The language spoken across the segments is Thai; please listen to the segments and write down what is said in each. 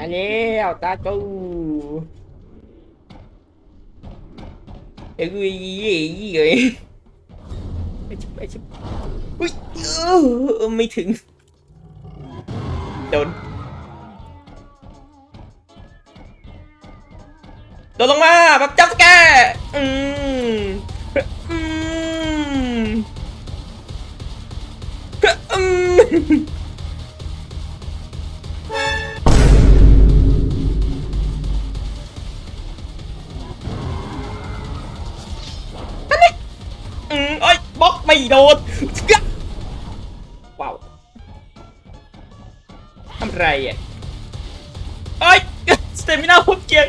มาแล้วตากูเอ้ยยี่ยี่เลยไอ้ชิบไอ้ชิบอุ้ยเออไม่ถึงโดนโดนลงมาแบบจับสแกอืมอืมอืม โดนว้าวทำไรอะเอ้ยสเตมินาพุ่เกียง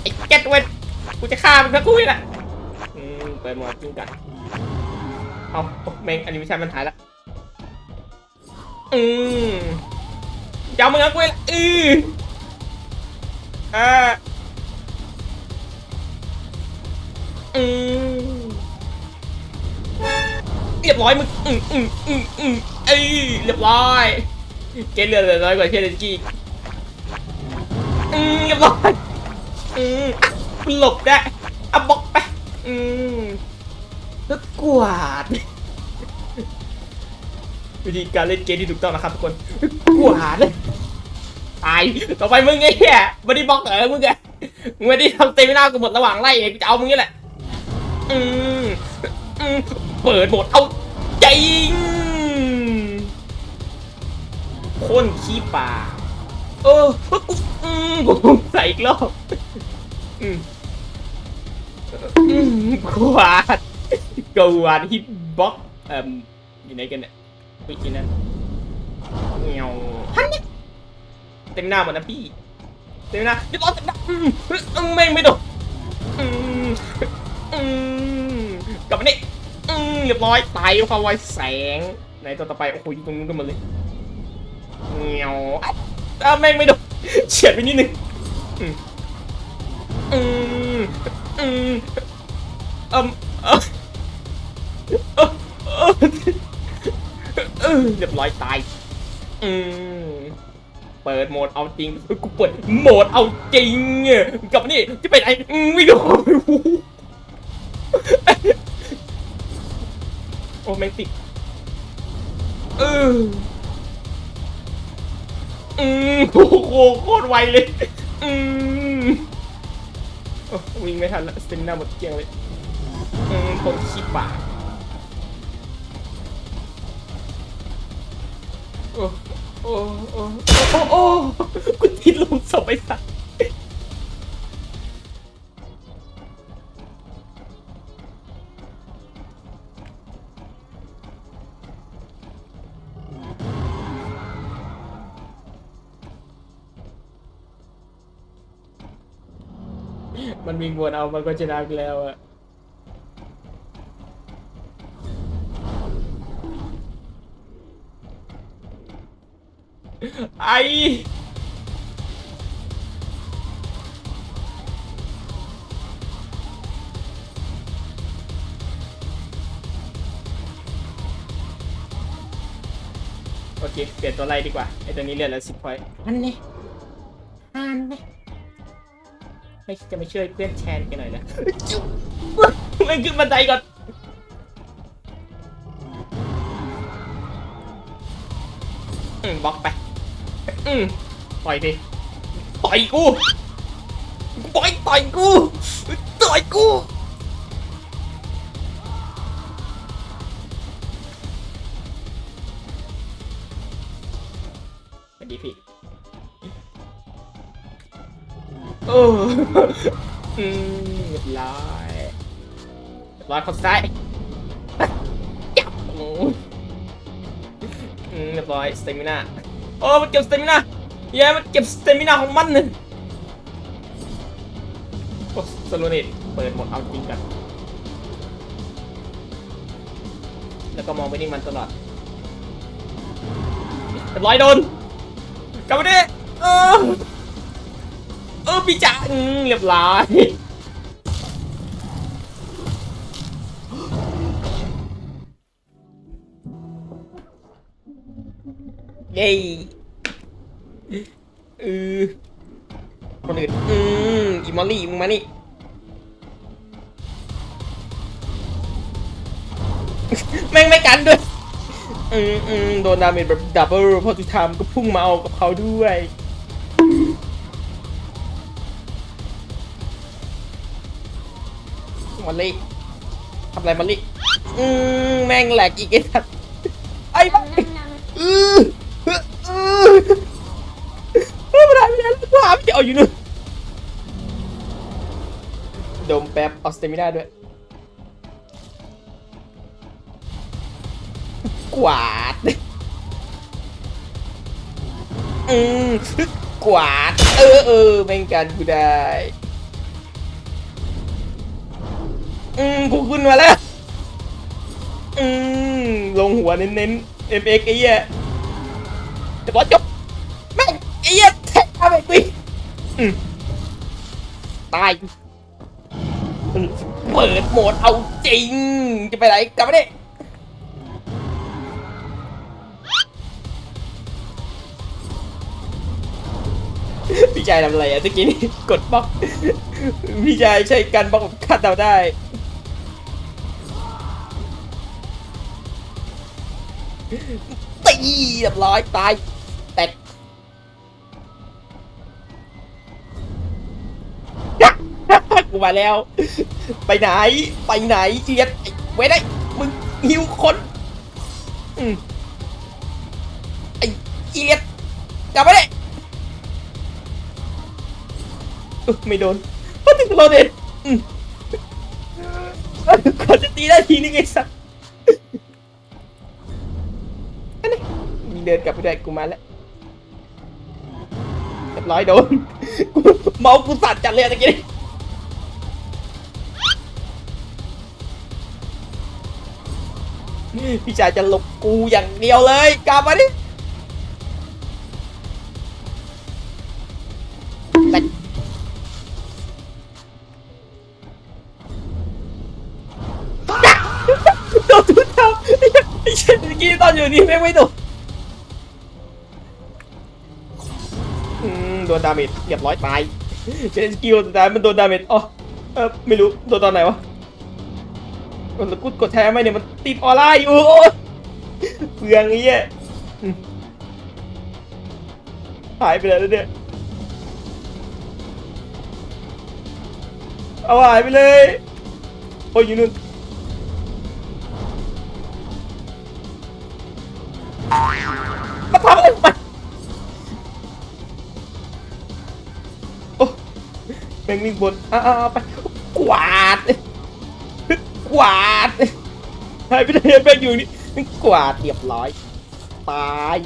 ไอ้แกตเวนกูจะฆ่ามันทั้งคู่เลยนะอืมเปิดหมดจริงกันเอาโอ้แมงอันนี้ไม่ใช่มันหายละอืมจะเอามึงกับกูเลยละอืออ่าอืม เรียบร้อยมึงอืมอืมอืมอืมเอ้ยเรียบร้อยเกณฑ์เลือเหลือน้อยกว่าเชนเดนกี้อืมเรียบร้อยอืมหลบได้อะบล็อกไปอืมแล้วกวาดวิธีการเล่นเกมที่ถูกต้องนะครับทุกคนกวาดเลยตายต่อไปมึงไอ้เหี้ยไม่ได้บล็อกเหรอมึงไงมึงไม่ได้ทำเต็มหน้ากูหมดระหว่างไล่ไงกูจะเอามึงนี่แหละอืมอืมเปิดหมดเอา จริงพ่นขี้ป่าเอออืมกูใส่อีกรอบอืมอืมกวาดกวาดฮิตบ็อกเอ่มอยู่ไหนกันเนี่ยไปกินนั่นเงียวฮันเนี่ยเต็มหน้าหมดนะพี่เต็มหน้าเดี๋ยวรอเต็มหน้าอืมอืมไม่งไม่โดนอืมอืมกลับมานี่อืม เรียบร้อยตายด้วยความไวแสงไหนตัวต่อไปโอ้โหอยู่ตรงนู้นกันหมดเลยเงี้ยวอะอะแม่งไม่โดนเฉียดไปนิดนึงอืมอืมอืมเอิ่มเอเออเออเรียบร้อยตาย อืม เปิดโหมดเอาจริง กูเปิดโหมดเอาจริงกับนี่จะเป็นไอ้อืม อ้แม่งติดเอออืมโอ้โหโคตรไวเลย อืมโอ้วิ่งไม่ทันแล้วสเตมินาหมดเกลี้ยงเลย อืมคนขี้ปากโอ้โอ้โอ้โอ้โอ้กูติดลงศพไปสัตว มันวิ่งวนเอามันก็ชนะไปแล้วอะไอโอเค เปลี่ยนตัวไล่ดีกว่า ไอตัวนี้เรียนแล้วสิบพอยต์อันนี้ ไม่จะไม่ช่วยเพื่อนแชร์กันหน่อยนะไม่ขึ้นบันไดก่อนอืมบล็อกไป อืมปล่อยดิต่อยกูปล่อยต่อยกูต่อยกูสวัสดีพี่ โอ้อืมเรียบร้อยเรียบร้อยเขาซ้ายจับอืมอืมเรียบร้อยสเตมินาโอ้มันเก็บสเตมินาเย้มันเก็บสเตมินาของมันนึงโอ้สโลเนตเปิดหมดเอาจริงกัน แล้วก็มองไปนี่มันตลอดเรียบร้อยโดนกลับมาดิเออ ออพี่จ๋าอืมเรียบร้อยเย้เออคนอื่นอืมอีมอลลี่มึงมานี่แม่งไม่กันด้วย อืมอืมโดนดาเมจแบบดับเบิลพอทุกทามก็พุ่งมาเอากับเขาด้วย มอลลี่ทำอะไรมอลลี่อืมแม่งแหลกอีกไอ้สัตว์ไอ้บ้าอืออืออือเฮ้ยไม่ได้ไม่ได้แล้วว่าไม่เอาอยู่นู่นดมแป๊บเอาสเตมิน่าด้วยกวาด อืมกวาด เออเออแม่งกันกูได้ อืมกูขึ้นมาแล้ว อืมลงหัวเน้นๆ FX ไอ้เหี้ยแต่บอสจบแม่งไอ้เหี้ยแทงไปกูตาย เปิดโหมดเอาจริง จะไปไหนกลับมาดิพี่ชายทำอะไรอะตะกี้นี่กดบล็อกพี่ชายใช้การบล็อกแบบคาดเดาได้ ตีเรียบร้อยตายแตกกูมาแล้ว ไปไหน ไปไหนเอียดไว้ได้ มึงหิวคนอืมไอ้เอียดกลับมาได้อุ๊ยไม่โดนเพราะถึงเราเด็ดอืมก่อนจะตีได้ทีนึงไอ้สัส เดินกลับไปได้กูมาแล้วเรียบร้อยโดนกูเมากูสั่นจัดเลยตะกี้นี่พี่ชายจะหลบกูอย่างเดียวเลยกลับมาดิแต่โดนทุกทางไอ้เหี้ยไอ้เช่นอกี้ตอนอยู่นี่แม่งไม่โดน โดนดาเมจเรียบร้อยตายเชนสกิลสุดท้ายมันโดนดาเมจอ๋อเออไม่รู้โดนตอนไหนวะมันกูกดแท้ไหมเนี่ยมันติดออร่าอยู่เปลืองไอ้เหี้ยหายไปแล้วเนี่ยเอาหายไปเลยโอ้ยอยู่นู่น แม่งวิ่งบนอ้าไปกวาดกวาดหายไปไหนแม่งอยู่นี่กวาดเรียบร้อยตาย